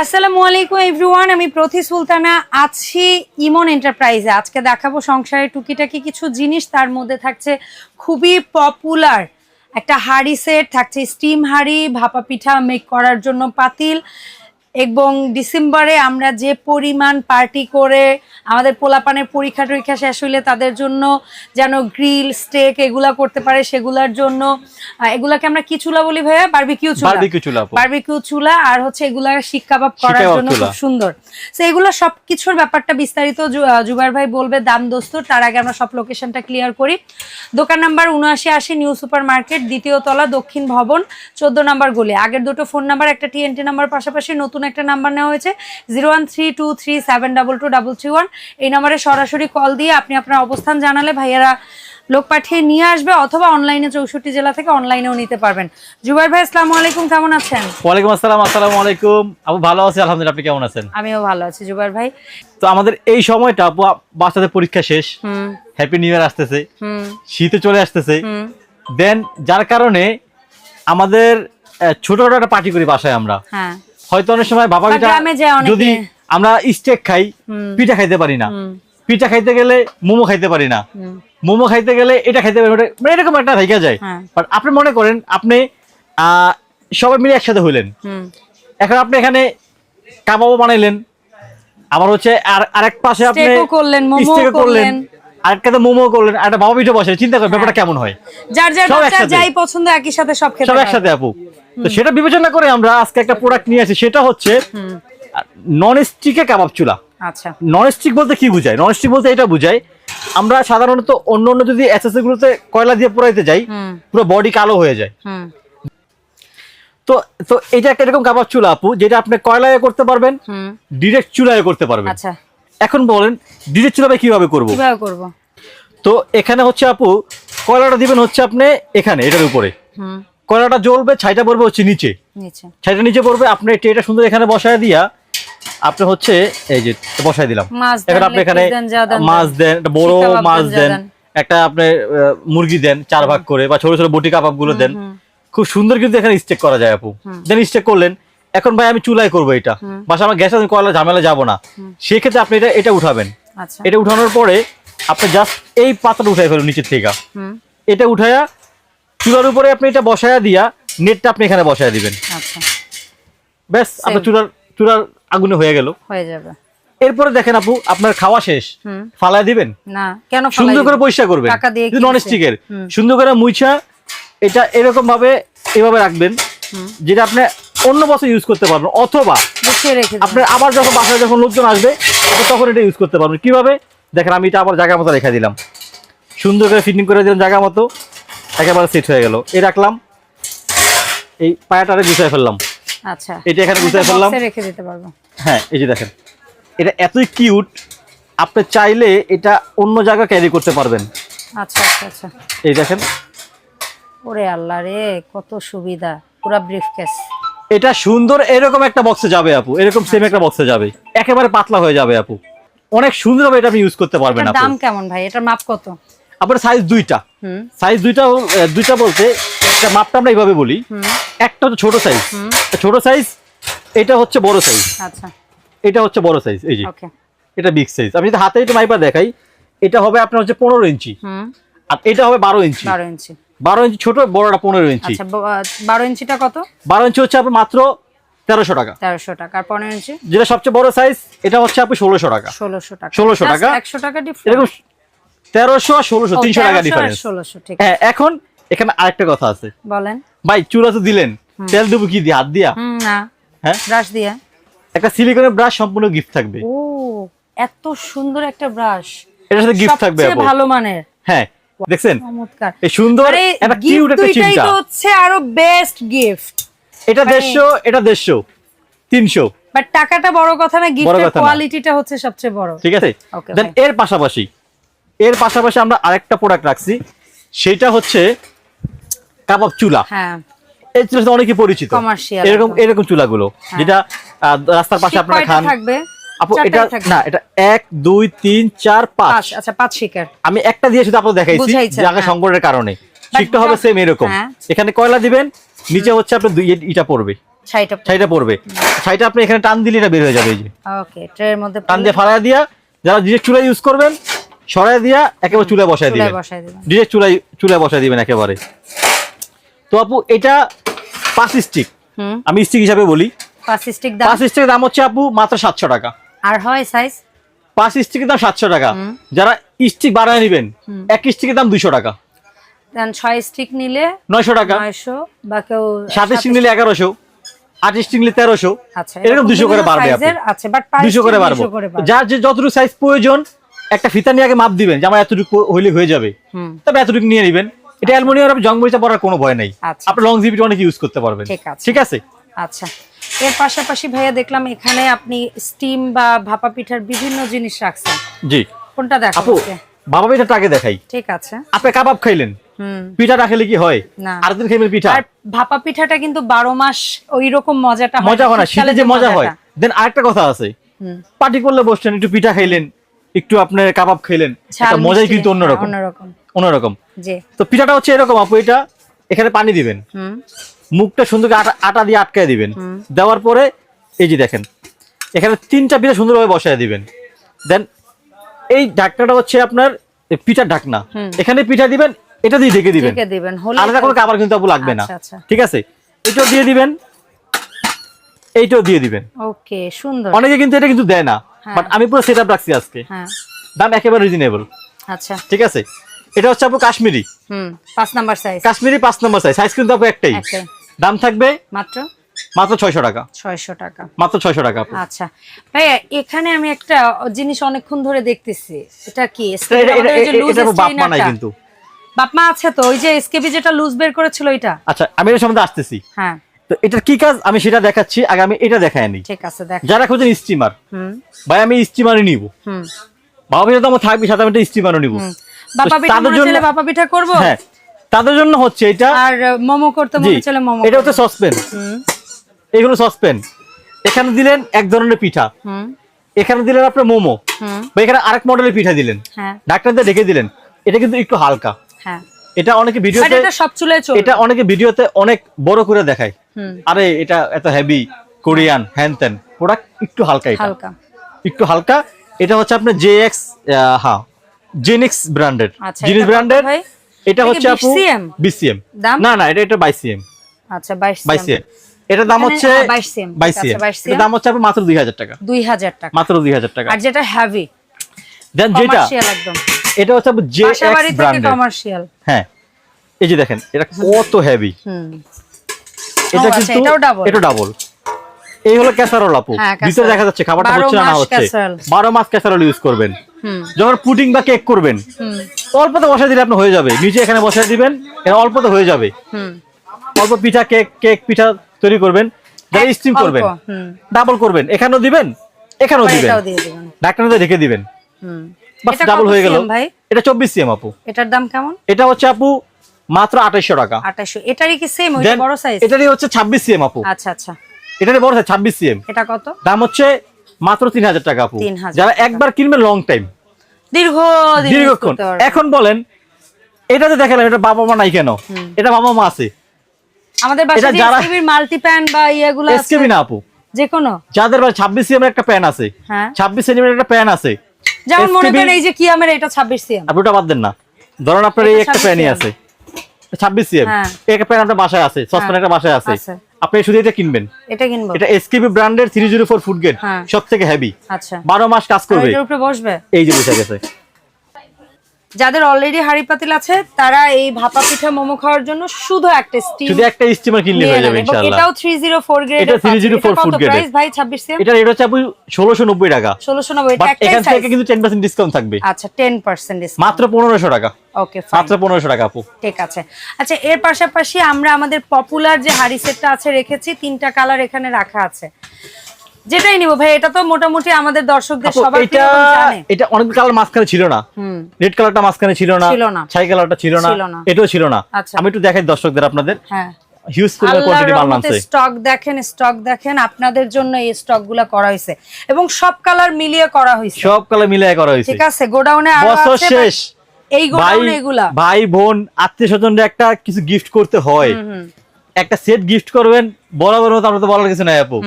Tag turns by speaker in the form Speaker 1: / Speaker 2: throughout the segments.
Speaker 1: আসসালামু আলাইকুম এভরিওয়ান আমি প্রতি সুলতানা আছি ইমন এন্টারপ্রাইজে আজকে দেখাবো সংসারের টুকিটাকি কিছু জিনিস। তার মধ্যে থাকছে খুবই পপুলার একটা হাড়ি সেট থাকছে স্টিম হাড়ি, ভাপা পিঠা মেক করার জন্য পাতিল। এবং ডিসেম্বরে আমরা যে পরিমাণ পার্টি করে আমাদের পোলাপানের পরীক্ষা টরীক্ষা শেষ হইলে তাদের জন্য যেন গ্রিল স্টেক এগুলা করতে পারে সেগুলার জন্য এগুলাকে আমরা কি চুলা বলি ভাইয়া? বারবিকিউ চুলা।
Speaker 2: বারবিকিউ চুলা
Speaker 1: আর হচ্ছে এগুলা শিক কাবাব করার জন্য খুব সুন্দর। তো এগুলো সবকিছুর ব্যাপারটা বিস্তারিত জুবার ভাই বলবে দাম দোস্তর তার আগে আমরা সব লোকেশনটা ক্লিয়ার করি। দোকান নাম্বার উনআশি আশি নিউ সুপার মার্কেট দ্বিতীয় তলা দক্ষিণ ভবন চোদ্দ নাম্বার গলি। আগের দুটো ফোন নাম্বার একটা টিএনটি নাম্বার পাশাপাশি নতুন একটা নাম্বার নেওয়া হয়েছে zero one three two three seven double two double three one এই নাম্বারে সরাসরি কল দিয়ে আপনি আপনার অবস্থান জানালে ভাইয়ারা লোক পাঠিয়ে নিয়ে আসবে অথবা অনলাইনে চৌষট্টি জেলা থেকে অনলাইনেও নিতে পারবেন। জুবাইর ভাই আসসালামু আলাইকুম কেমন আছেন?
Speaker 2: ওয়ালাইকুম আসসালাম আসসালামু আলাইকুম। আপু ভালো আছি আলহামদুলিল্লাহ। আপনি কেমন আছেন?
Speaker 1: আমিও ভালো আছি জুবাইর ভাই।
Speaker 2: তো আমাদের এই সময়টা আপু বাচ্চাদের পরীক্ষা শেষ।
Speaker 1: হুম।
Speaker 2: হ্যাপি নিউ ইয়ার আসতেছে।
Speaker 1: হুম।
Speaker 2: শীতে চলে আসতেছে।
Speaker 1: হুম।
Speaker 2: দেন যার কারণে আমাদের ছোটখাটো একটা পার্টি করি বাসায় আমরা।
Speaker 1: হ্যাঁ।
Speaker 2: হয়তো অনেক সময় বাবা পিঠা। যদি আমরা স্টেক খাই পিঠা খাইতে পারি না। পিঠা খাইতে গেলে মোমো খাইতে পারি না। মোমো খাইতে গেলে এটা খাইতে পারি মানে এরকম একটা থাইকা যায়।
Speaker 1: হ্যাঁ।
Speaker 2: বাট আপনি মনে করেন আপনি আহ, সবাই মিলে একসাথে হইলেন। এখন আপনি এখানে কাবাবও বানাইলেন। আবার হচ্ছে আর আরেক পাশে আপনি
Speaker 1: করলেন, করলেন।
Speaker 2: আরেকটাতে মোমো করলেন একটা বাবা পিঠা বসে চিন্তা করেন ব্যাপারটা কেমন হয়?
Speaker 1: যার যার যাই পছন্দ একই সাথে সব খেতে
Speaker 2: সব একসাথে আপু। তো সেটা বিবেচনা করে আমরা আজকে একটা প্রোডাক্ট নিয়ে আসি সেটা হচ্ছে নন স্টিকে কাবাব চুলা।
Speaker 1: আচ্ছা।
Speaker 2: নন স্টিক বলতে কি বুঝায়? নন স্টিক বলতে এটা বুঝায় আমরা সাধারণত অন্য অন্য যদি এসএসসি গুলোতে কয়লা দিয়ে পোড়াইতে যাই পুরো বডি কালো হয়ে যায়। তো তো এটা একটা এরকম কাবাব চুলা আপু যেটা আপনি কয়লায় করতে পারবেন ডিরেক্ট চুলায় করতে পারবেন।
Speaker 1: আচ্ছা।
Speaker 2: এখন বলেন ডিরেক্ট চুলায় কীভাবে করব?
Speaker 1: কীভাবে করব?
Speaker 2: তো এখানে হচ্ছে আপু কয়লাটা দিবেন হচ্ছে আপনি এখানে এটার উপরে। কয়লাটা জ্বলবে ছাইটা পড়বে হচ্ছে নিচে।
Speaker 1: নিচে।
Speaker 2: ছাইটা নিচে পড়বে আপনি ট্রেটা সুন্দর এখানে বসায় দিয়া আপনি হচ্ছে এই যে বসায় দিলাম। এখন আপনি এখানে মাছ দেন একটা বড় মাছ
Speaker 1: দেন।
Speaker 2: একটা আপনি মুরগি দেন চার ভাগ করে বা ছোট ছোট বটি কাবাবগুলো দেন। খুব সুন্দর কিন্তু এখানে স্টেক করা যায় আপু। দেন স্টেক করলেন। এখন ভাই আমি চুলায় করব এটা। বাসা আমার গ্যাসে আমি কয়লা ঝামেলা যাব না। সেক্ষেত্রে আপনি এটা এটা উঠাবেন।
Speaker 1: আচ্ছা।
Speaker 2: এটা উঠানোর পরে আপনি জাস্ট এই পাতাটা উঠাই ফেলুন নিচের থেকে। এটা উঠায়া চুলার উপরে আপনি এটা বসায়া দিয়া নেটটা আপনি এখানে বসায়া দিবেন।
Speaker 1: আচ্ছা।
Speaker 2: ব্যাস আপনার চুলার চুলার আগুনে হয়ে গেল।
Speaker 1: হয়ে যাবে।
Speaker 2: এরপরে দেখেন আপু আপনার খাওয়া শেষ। ফালায় দিবেন?
Speaker 1: না কেন
Speaker 2: সুন্দর করে পরিষ্কার করবেন। নন স্টিকের সুন্দর করে মুইছা এটা এরকম ভাবে এভাবে রাখবেন। যেটা আপনি অন্য বছর ইউজ করতে পারবেন অথবা। আপনার আবার যখন বাসায় যখন লোকজন আসবে তখন এটা ইউজ করতে পারবেন। কীভাবে? দেখেন আমি এটা আবার জায়গা মতো রেখে দিলাম। সুন্দর করে ফিটিং করে দিলাম জায়গা মতো একেবারে সেট হয়ে গেল। এই রাখলাম এই পায়াটারে গুছিয়ে ফেললাম।
Speaker 1: আচ্ছা
Speaker 2: এটা এখানে গুছিয়ে ফেললাম।
Speaker 1: রেখে দিতে পারব।
Speaker 2: হ্যাঁ এই যে দেখেন এটা এতই কিউট আপনি চাইলে এটা অন্য জায়গায় ক্যারি করতে পারবেন।
Speaker 1: আচ্ছা আচ্ছা আচ্ছা।
Speaker 2: এই দেখেন।
Speaker 1: ওরে আল্লাহ রে কত সুবিধা পুরা ব্রিফ কেস
Speaker 2: এটা সুন্দর এরকম একটা বক্সে যাবে আপু। এরকম সেম একটা বক্সে যাবে। একেবারে পাতলা হয়ে যাবে আপু। অনেক সুন্দর সুন্দরভাবে এটা আপনি ইউজ করতে পারবেন আপু।
Speaker 1: দাম কেমন ভাই? এটার মাপ কত?
Speaker 2: আপনার সাইজ দুইটা।
Speaker 1: হুম।
Speaker 2: সাইজ দুইটা দুইটা বলতে একটা মাপটা আমরা এইভাবে বলি। একটা হচ্ছে ছোট সাইজ ছোট সাইজ এটা হচ্ছে বড় সাইজ
Speaker 1: আচ্ছা।
Speaker 2: এটা হচ্ছে বড় সাইজ এই যে।
Speaker 1: ওকে
Speaker 2: এটা বিগ সাইজ আমি যদি হাতে এটা মাইপা দেখাই এটা হবে আপনার হচ্ছে পনেরো ইঞ্চি।
Speaker 1: হুম।
Speaker 2: আর এটা হবে বারো ইঞ্চি।
Speaker 1: বারো ইঞ্চি।
Speaker 2: বারো ইঞ্চি ছোট বড়টা পনেরো ইঞ্চি।
Speaker 1: আচ্ছা বারো ইঞ্চিটা কত?
Speaker 2: বারো ইঞ্চি হচ্ছে আপনার মাত্র তেরোশো টাকা।
Speaker 1: তেরোশো টাকা। আর পনেরো ইঞ্চি?
Speaker 2: যেটা সবচেয়ে বড় সাইজ এটা হচ্ছে আপনি ষোলোশো টাকা।
Speaker 1: ষোলোশো টাকা।
Speaker 2: 1600 টাকা।
Speaker 1: একশো টাকা
Speaker 2: এরকম তেরোশো আর ষোলোশো তিনশো টাকা ডিফারেন্স
Speaker 1: ষোলোশো ঠিক
Speaker 2: হ্যাঁ এখন এখানে আরেকটা কথা আছে।
Speaker 1: বলেন।
Speaker 2: ভাই চুলা তো দিলেন। তেল দেবো কি দিয়ে? হাত দিয়া?
Speaker 1: না।
Speaker 2: হ্যাঁ?
Speaker 1: ব্রাশ দিয়ে।
Speaker 2: একটা সিলিকনের ব্রাশ সম্পূর্ণ গিফট থাকবে।
Speaker 1: ও এত সুন্দর একটা ব্রাশ
Speaker 2: এটার সাথে গিফট থাকবে।
Speaker 1: ভালো মানের।
Speaker 2: হ্যাঁ দেখছেন? এই সুন্দর একটা কিউট একটা চিন্তা।
Speaker 1: হচ্ছে আরও বেস্ট গিফট
Speaker 2: এটা
Speaker 1: মানে-
Speaker 2: দেড়শো এটা দেড়শো তিনশো।
Speaker 1: বাট টাকাটা বড় কথা না গিফটের কোয়ালিটিটা হচ্ছে সবচেয়ে বড়।
Speaker 2: ঠিক আছে? দেন এর পাশাপাশি এর পাশাপাশি আমরা আরেকটা প্রোডাক্ট রাখছি। সেটা হচ্ছে কাবাব চুলা।
Speaker 1: হ্যাঁ।
Speaker 2: এই চুলা অনেকে পরিচিত। এরকম। এরকম চুলাগুলো। যেটা রাস্তার পাশে আপনারা খান।
Speaker 1: থাকবে?
Speaker 2: আপু এটা না এটা
Speaker 1: আচ্ছা শিকার।
Speaker 2: আমি একটা দিয়ে শুধু আপনার দেখাইছি আগে
Speaker 1: হ্যাঁ।
Speaker 2: সংকটের কারণে। শিকটা হবে সেম এরকম।
Speaker 1: হ্যাঁ।
Speaker 2: এখানে কয়লা দিবেন? নিচে হচ্ছে আপনার দুই ইটা পড়বে।
Speaker 1: ছাইটা
Speaker 2: ছাইটা পড়বে। ছাইটা আপনি এখানে টান দিলে এটা বের হয়ে যাবে এই যে।
Speaker 1: ওকে ট্রের মধ্যে
Speaker 2: টান দিয়ে ফাড়ায় দিয়া যারা ডিরেক্ট চুলা ইউজ করবেন সরাই দিয়া একেবারে চুলায় বসায় দিবেন। ডিরেক্ট চুলায় চুলায় বসায় দিবেন একেবারে। তো আপু এটা পাঁচ স্টিক আমি স্টিক হিসাবে বলি।
Speaker 1: পাঁচ স্টিক দাম?
Speaker 2: পাঁচ স্টিকের দাম হচ্ছে আপু মাত্র সাতশো টাকা।
Speaker 1: আর হয় সাইজ
Speaker 2: পাঁচ স্টিকের দাম সাতশো টাকা। যারা স্টিক বাড়ায় নেবেন। এক স্টিকের দাম দুইশো টাকা।
Speaker 1: ছয় স্টিক নিলে
Speaker 2: নয়শো টাকা।
Speaker 1: নয়শো বা কেউ
Speaker 2: সাত স্টিক নিলে এগারোশো আট স্টিক নিলে তেরোশো।
Speaker 1: আচ্ছা
Speaker 2: এরকম দুশো করে বাড়বে দুশো করে বাড়বো। যার যে যতটুকু সাইজ প্রয়োজন একটা ফিতা নিয়ে আগে মাপ দিবেন যে আমার এতটুকু হইলে হয়ে যাবে। তবে এতটুকু নিয়ে নেবেন। এটা অ্যালমোনিয়াম আপনি জং মরিচা পড়ার কোনো ভয় নেই। আপনি লং জিবিটি অনেক ইউজ করতে পারবেন।
Speaker 1: ঠিক আছে? আচ্ছা। এর পাশাপাশি ভাইয়া দেখলাম এখানে আপনি স্টিম বা ভাপা পিঠার বিভিন্ন জিনিস রাখছেন।
Speaker 2: জি।
Speaker 1: কোনটা
Speaker 2: আপু
Speaker 1: আজকে?
Speaker 2: বাবা পিঠাটা আগে দেখাই।
Speaker 1: ঠিক আছে।
Speaker 2: আপনি কাবাব খাইলেন?
Speaker 1: হুম।
Speaker 2: পিঠা রাখলে কি হয়? খাইবেন পিঠা।
Speaker 1: আর ভাপা পিঠাটা কিন্তু বারো মাস ওই রকম মজাটা হয়
Speaker 2: মজা হয় না শীতে যে মজা হয়। দেন আরেকটা কথা আছে। পার্টি করলে বসছেন একটু পিঠা খাইলেন একটু আপনার কাবাব খাইলেন মজাই কিন্তু
Speaker 1: হ্যাঁ,
Speaker 2: অন্যরকম
Speaker 1: অন্যরকম।
Speaker 2: অন্যরকম।
Speaker 1: জি।
Speaker 2: তো পিঠাটা হচ্ছে এরকম আপু এটা এখানে পানি দিবেন।
Speaker 1: হুম।
Speaker 2: মুখটা সুন্দর আটা দিয়ে আটকায় দিবেন। দেওয়ার পরে এই যে দেখেন এখানে তিনটা পিঠা সুন্দরভাবে বসায় দিবেন। দেন এই ঢাকনাটা হচ্ছে আপনার পিঠার ঢাকনা। এখানে পিঠা দিবেন এটা দিয়ে ঢেকে দিবেন। আলাদা কোনো খাবার কিন্তু আপু লাগবে না।
Speaker 1: আচ্ছা, আচ্ছা।
Speaker 2: ঠিক আছে? এটাও দিয়ে দিবেন এইটাও দিয়ে দিবেন।
Speaker 1: ওকে সুন্দর।
Speaker 2: অনেকে কিন্তু এটা কিন্তু দেয় না
Speaker 1: হ্যাঁ।
Speaker 2: বাট আমি পুরো সেট আপ রাখছি আজকে।
Speaker 1: হ্যাঁ।
Speaker 2: দাম একেবারে রিজনেবল
Speaker 1: আচ্ছা।
Speaker 2: ঠিক আছে? এটা হচ্ছে আপু কাশ্মীরি।
Speaker 1: হুম পাঁচ নাম্বার সাইজ
Speaker 2: কাশ্মীরি পাঁচ নম্বর সাইজ সাইজ কিন্তু আপু একটাই।
Speaker 1: একটাই।
Speaker 2: দাম থাকবে
Speaker 1: মাত্র?
Speaker 2: মাত্র ছয়শো টাকা।
Speaker 1: ছয়শো টাকা।
Speaker 2: মাত্র ছয়শো টাকা আপু।
Speaker 1: আচ্ছা। ভাইয়া এখানে আমি একটা জিনিস অনেকক্ষণ ধরে দেখতেছি। এটা কি।
Speaker 2: কিন্তু।
Speaker 1: বাপমা আছে তো ওই যে এসকেবি যেটা লুজ বের করেছিল এটা
Speaker 2: আচ্ছা আমি এর সম্বন্ধে আসতেছি।
Speaker 1: হ্যাঁ।
Speaker 2: তো এটার কি কাজ? আমি সেটা দেখাচ্ছি আগে আমি এটা দেখাই নি
Speaker 1: ঠিক আছে দেখ।
Speaker 2: যারা খুঁজেন স্টিমার
Speaker 1: হুম।
Speaker 2: ভাই আমি স্টিমারই নিব।
Speaker 1: হুম।
Speaker 2: তো আমার থাকবে সাথে আমি একটা স্টিমারও নিব।
Speaker 1: বাপা পিঠা করব?
Speaker 2: হ্যাঁ তাদের জন্য হচ্ছে এটা।
Speaker 1: আর মোমো করতে মনে চলে মোমো
Speaker 2: এটা হচ্ছে এগুলো এখানে দিলেন এক ধরনের পিঠা।
Speaker 1: হুম।
Speaker 2: এখানে দিলেন আপনার মোমো।
Speaker 1: হুম।
Speaker 2: বা এখানে আরেক মডেলের পিঠা দিলেন।
Speaker 1: হ্যাঁ।
Speaker 2: ঢেকে দিলেন। এটা কিন্তু একটু হালকা।
Speaker 1: হ্যাঁ।
Speaker 2: এটা অনেকে ভিডিওতে
Speaker 1: এটা সব চুলে
Speaker 2: এটা অনেকে ভিডিওতে অনেক বড় করে দেখায়।
Speaker 1: হুম।
Speaker 2: আরে এটা এত হেভি কোরিয়ান হ্যান ত্যান প্রোডাক্ট একটু হালকা এটা।
Speaker 1: হালকা।
Speaker 2: একটু হালকা। এটা হচ্ছে আপনার জে এক্স হ্যাঁ জেনিক্স ব্র্যান্ডের জিনিস ব্র্যান্ডের? এটা
Speaker 1: এটা
Speaker 2: হচ্ছে আপু
Speaker 1: 20
Speaker 2: বিসিএম না না এটা এটা বাইশ সিএম
Speaker 1: আচ্ছা 22
Speaker 2: সিএম এটার দাম হচ্ছে
Speaker 1: হ্যাঁ, 22 cm,
Speaker 2: বাইশ
Speaker 1: ঠিক আছে,
Speaker 2: সিএম
Speaker 1: 22
Speaker 2: এটার দাম হচ্ছে আপু মাত্র দুই হাজার টাকা।
Speaker 1: 2000 টাকা।
Speaker 2: মাত্র দুই হাজার টাকা।
Speaker 1: আর যেটা হেভি
Speaker 2: দেন যেটা
Speaker 1: একদম।
Speaker 2: এটা হচ্ছে আপু জে এক্স ব্র্যান্ডের
Speaker 1: কমার্শিয়াল
Speaker 2: হ্যাঁ। এই যে দেখেন এটা কত হেভি
Speaker 1: হুম।
Speaker 2: এটা
Speaker 1: আচ্ছা,
Speaker 2: কিন্তু
Speaker 1: এটাও double?
Speaker 2: এটা ডাবল এই হলো ক্যাসারোল আপু।
Speaker 1: হ্যাঁ,
Speaker 2: ভিতরে দেখা যাচ্ছে খাবারটা
Speaker 1: বারো
Speaker 2: হচ্ছে না হচ্ছে। বারো মাস ক্যাসারোল ইউজ করবেন। যখন পুডিং বা কেক করবেন অল্পতে বসাই দিলে আপনার হয়ে যাবে। নিচে এখানে বসাই দিবেন এটা অল্পতে হয়ে যাবে।
Speaker 1: হুম।
Speaker 2: অল্প পিঠা কেক কেক পিঠা তৈরি করবেন যারা স্টিম করবেন।
Speaker 1: হুম।
Speaker 2: ডাবল করবেন। এখানেও দিবেন এখানেও দিবেন।
Speaker 1: এটাও দিয়ে দিবেন।
Speaker 2: ঢাকনাতে বাস ডাবল হয়ে গেল।
Speaker 1: ভাই?
Speaker 2: এটা চব্বিশ সিএম আপু।
Speaker 1: এটার দাম কেমন?
Speaker 2: এটা হচ্ছে আপু মাত্র আঠাইশশো টাকা।
Speaker 1: 2800 এটারই কি সেম
Speaker 2: দেন
Speaker 1: বড় সাইজ
Speaker 2: এটারই হচ্ছে ছাব্বিশ সিএম আপু।
Speaker 1: আচ্ছা আচ্ছা।
Speaker 2: এটারই বড় সাইজ ছাব্বিশ সিএম
Speaker 1: এটা কত?
Speaker 2: দাম হচ্ছে মাত্র তিন হাজার টাকা আপু। যারা একবার কিনবে লং টাইম
Speaker 1: দীর্ঘ
Speaker 2: দীর্ঘক্ষণ। এখন বলেন এটা যে দেখালাম এটা বাবা মা নাই কেন? এটা বাবা মা আছে।
Speaker 1: আমাদের বাসায়
Speaker 2: যারা-
Speaker 1: মাল্টি প্যান বা ইয়েগুলো
Speaker 2: এসকেবি না আপু।
Speaker 1: যে কোনো
Speaker 2: যাদের বাড়ি ছাব্বিশ সিএম একটা প্যান আছে।
Speaker 1: হ্যাঁ।
Speaker 2: একটা প্যান আছে।
Speaker 1: যেমন মনে করেন এই যে কিয়ামের এটা 26 সিএম
Speaker 2: আপনি ওটা বাদ দেন না। ধরেন আপনার এই একটা
Speaker 1: 26
Speaker 2: প্যানই আছে। ছাব্বিশ সিএম
Speaker 1: হ্যাঁ।
Speaker 2: একটা প্যান আপনার বাসায় আছে সসপ্যান
Speaker 1: হ্যাঁ।
Speaker 2: একটা বাসায় আছে। আপনি শুধু এটা কিনবেন
Speaker 1: এটা কিনবো
Speaker 2: এটা এসকেপি ব্র্যান্ডের three zero four food grade. সব থেকে হেভি
Speaker 1: আচ্ছা
Speaker 2: বারো মাস কাজ করবে
Speaker 1: এটার উপরে বসবে
Speaker 2: এই যে বসে গেছে
Speaker 1: যাদের অলরেডি হাড়ি পাতিল আছে তারা এই ভাপা পিঠা মোমো খাওয়ার জন্য শুধু একটা স্টিম
Speaker 2: শুধু একটা স্টিমার কিনলে হয়ে যাবে ইনশাআল্লাহ।
Speaker 1: এটাও 304 গ্রেড
Speaker 2: এটা 304 food grade
Speaker 1: প্রাইস ভাই? 26 সিএম
Speaker 2: এটা রেট হচ্ছে আপু ষোলোশো নব্বই টাকা।
Speaker 1: 1690 এটা
Speaker 2: বাট
Speaker 1: একটাই
Speaker 2: এখান থেকে কিন্তু টেন পার্সেন্ট ডিসকাউন্ট থাকবে।
Speaker 1: আচ্ছা 10% ডিসকাউন্ট
Speaker 2: মাত্র পনেরোশো টাকা।
Speaker 1: ওকে
Speaker 2: মাত্র পনেরোশো টাকা আপু।
Speaker 1: ঠিক আছে। আচ্ছা এর পাশাপাশি আমরা আমাদের পপুলার যে হাড়ি সেটটা আছে রেখেছি তিনটা কালার এখানে রাখা আছে। যেটাই নিব ভাই এটা তো মোটামুটি আমাদের দর্শকদের সবার
Speaker 2: এটা এটা অনেক কালার মাঝখানে ছিল না। রেড কালারটা মাঝখানে ছিল না। ছাই কালারটা ছিল না। এটাও ছিল না।
Speaker 1: আচ্ছা।
Speaker 2: আমি একটু দেখাই দর্শকদের আপনাদের।
Speaker 1: হ্যাঁ।
Speaker 2: হিউজ কোয়ান্টিটি মাল নামছে।
Speaker 1: স্টক দেখেন স্টক দেখেন আপনাদের জন্য এই স্টকগুলা করা হয়েছে। এবং সব কালার মিলিয়ে করা হয়েছে।
Speaker 2: সব কালার মিলাই করা হয়েছে।
Speaker 1: ঠিক আছে গোডাউনে আরও
Speaker 2: বছর শেষ।
Speaker 1: এই গোডাউনে এগুলা।
Speaker 2: ভাই বোন আত্মীয় স্বজনরা একটা কিছু গিফট করতে হয়। একটা সেট গিফট করবেন বরাবর মতো আমরা তো বলার কিছু নাই আপু।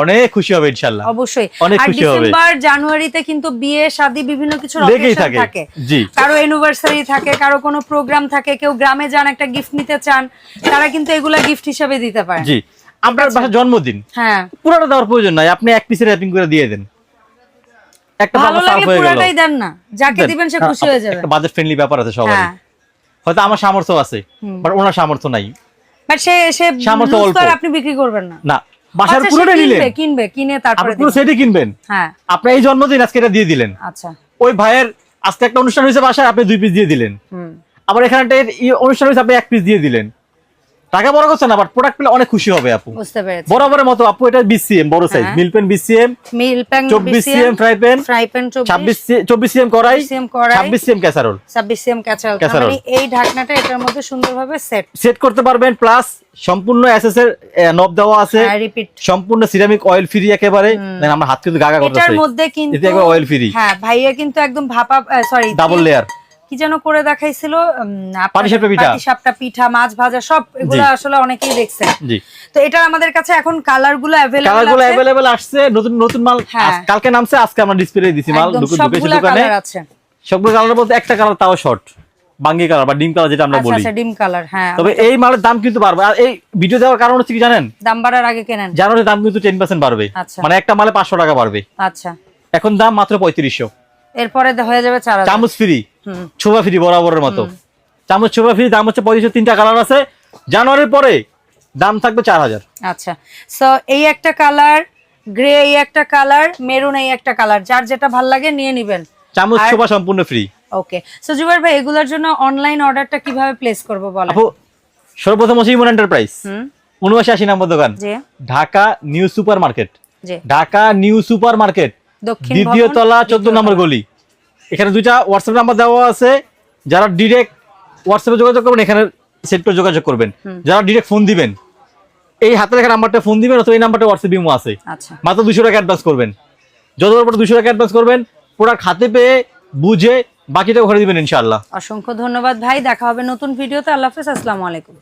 Speaker 2: অনেক খুশি হবে ইনশাল্লাহ।
Speaker 1: অবশ্যই।
Speaker 2: অনেক খুশি হবে।
Speaker 1: ডিসেম্বর জানুয়ারিতে কিন্তু বিয়ে শাদী বিভিন্ন কিছু
Speaker 2: লেগেই থাকে। জি।
Speaker 1: কারও অ্যানিভার্সারি থাকে কারও কোনো প্রোগ্রাম থাকে কেউ গ্রামে যান একটা গিফট নিতে চান তারা কিন্তু এগুলা গিফট হিসেবে দিতে পারে
Speaker 2: জি। আপনার বাসা জন্মদিন।
Speaker 1: হ্যাঁ।
Speaker 2: পুরোটা দেওয়ার প্রয়োজন নাই। আপনি এক পিসের র্যাপিং করে দিয়ে দেন। একটা
Speaker 1: ভালো লাগে পুরোটাই দেন না। যাকে দিবেন সে খুশি হয়ে যাবে।
Speaker 2: একটা বাজেট ফ্রেন্ডলি ব্যাপার আছে সবার
Speaker 1: হ্যাঁ।
Speaker 2: হয়তো আমার সামর্থ্য আছে বাট ওনার সামর্থ্য নাই।
Speaker 1: বাট সে সে
Speaker 2: সামর্থ্য অল্প।
Speaker 1: আপনি বিক্রি করবেন না।
Speaker 2: না বাসার
Speaker 1: আচ্ছা,
Speaker 2: পুরোটা নিলেন।
Speaker 1: কিনবে কিনে তারপরে
Speaker 2: পুরো। সেটই কিনবেন।
Speaker 1: হ্যাঁ।
Speaker 2: আপনার এই জন্মদিন আজকে এটা দিয়ে দিলেন।
Speaker 1: আচ্ছা।
Speaker 2: ওই ভাইয়ের আজকে একটা অনুষ্ঠান হয়েছে বাসায় আপনি দুই পিস দিয়ে দিলেন।
Speaker 1: হুম।
Speaker 2: আবার এখানে একটা অনুষ্ঠান হয়েছে আপনি এক পিস দিয়ে দিলেন। টাকা বড় কথা না বাট প্রোডাক্ট পেলে অনেক খুশি হবে আপু।
Speaker 1: বুঝতে পেরেছি।
Speaker 2: বরাবরের মতো আপু এটা বিসিএম বড় সাইজ
Speaker 1: হ্যাঁ।
Speaker 2: মিল পেন বিসিএম
Speaker 1: মিল প্যাং
Speaker 2: চব্বিশ CM fry pan
Speaker 1: fry pan
Speaker 2: ছাব্বিশ
Speaker 1: চব্বিশ
Speaker 2: চব্বিশ সিএম কড়াই
Speaker 1: 24 cm কড়াই।
Speaker 2: সিএম ক্যাসারোল
Speaker 1: ছাব্বিশ সিএম
Speaker 2: ক্যাসারোল।
Speaker 1: মানে এই ঢাকনাটা এটার মধ্যে সুন্দরভাবে সেট
Speaker 2: সেট করতে পারবেন প্লাস সম্পূর্ণ এসএস এর নব দেওয়া আছে।
Speaker 1: রিপিট
Speaker 2: সম্পূর্ণ সিরামিক অয়েল ফ্রি একেবারে। দেন আমার হাত কিন্তু গাগা
Speaker 1: এটার মধ্যে কিন্তু
Speaker 2: একবার অয়েল ফ্রি
Speaker 1: হ্যাঁ ভাইয়া কিন্তু একদম ভাপা সরি
Speaker 2: ডাবল লেয়ার
Speaker 1: কি যেন করে দেখাইছিল
Speaker 2: পাটিসাপটা পিঠা।
Speaker 1: মাছ ভাজা সব এগুলো আসলে অনেকেই দেখছেন। তো এটা আমাদের কাছে এখন কালারগুলো
Speaker 2: কালারগুলো
Speaker 1: অ্যাভেলেবেল
Speaker 2: আসছে নতুন নতুন মাল
Speaker 1: হ্যাঁ।
Speaker 2: কালকে নামছে আজকে আমরা ডিসপ্লে দিছি মাল
Speaker 1: সবগুলা
Speaker 2: দোকানে। সবগুলো কালার বলতে একটা কালার তাও শর্ট বাঙ্গি কালার বা ডিম কালার যেটা আমরা
Speaker 1: আচ্ছা
Speaker 2: বলি।
Speaker 1: আচ্ছা ডিম কালার হ্যাঁ
Speaker 2: তবে এই মালের দাম কিন্তু বাড়বে। আর এই ভিডিও দেওয়ার কারণ হচ্ছে কি জানেন?
Speaker 1: দাম বাড়ার আগে কেনেন?
Speaker 2: জানুয়ারি দাম কিন্তু টেন পার্সেন্ট বাড়বে।
Speaker 1: আচ্ছা।
Speaker 2: মানে একটা মালে পাঁচশো টাকা বাড়বে।
Speaker 1: আচ্ছা।
Speaker 2: এখন দাম মাত্র পঁয়ত্রিশশো।
Speaker 1: এরপরে দে- হয়ে যাবে।
Speaker 2: চামচ ফ্রি। ছোবা ফ্রি বরাবরের মতো। চামচ ছোবা ফ্রি দাম হচ্ছে পঁয়ত্রিশশো তিনটা কালার আছে। জানুয়ারির পরে দাম থাকবে চার হাজার।
Speaker 1: আচ্ছা। সো এই একটা কালার গ্রে এই একটা কালার মেরুন এই একটা কালার যার যেটা ভালো লাগে নিয়ে নিবেন।
Speaker 2: চামচ ছোবা সম্পূর্ণ ফ্রি
Speaker 1: ওকে সো জুবাইর ভাই এগুলোর জন্য অনলাইন অর্ডারটা কীভাবে প্লেস করব বলেন?
Speaker 2: আপু সর্বপ্রথম হচ্ছে ইমন এন্টারপ্রাইজ উনআশি আশি নম্বর দোকান।
Speaker 1: জি।
Speaker 2: ঢাকা নিউ সুপার মার্কেট
Speaker 1: জি।
Speaker 2: ঢাকা নিউ সুপার মার্কেট দ্বিতীয় তলা চোদ্দ নম্বর গলি। এখানে দুইটা হোয়াটসঅ্যাপ নাম্বার দেওয়া আছে। যারা ডিরেক্ট হোয়াটসঅ্যাপে যোগাযোগ করবেন এখানে সেট করে যোগাযোগ করবেন। যারা ডিরেক্ট ফোন দিবেন এই হাতে লেখা নাম্বারটা ফোন দিবেন অথবা এই নাম্বারটা হোয়াটসঅ্যাপ ইমো আছে।
Speaker 1: আচ্ছা।
Speaker 2: মাত্র দুশো টাকা অ্যাডভান্স করবেন। যতবার পরে দুশো টাকা অ্যাডভান্স করবেন প্রোডাক্ট হাতে পেয়ে বুঝে বাকিটা ওখানে দিবেন ইনশাআল্লাহ।
Speaker 1: অসংখ্য ধন্যবাদ ভাই দেখা হবে নতুন ভিডিওতে আল্লাহ হাফেজ আসসালামু আলাইকুম।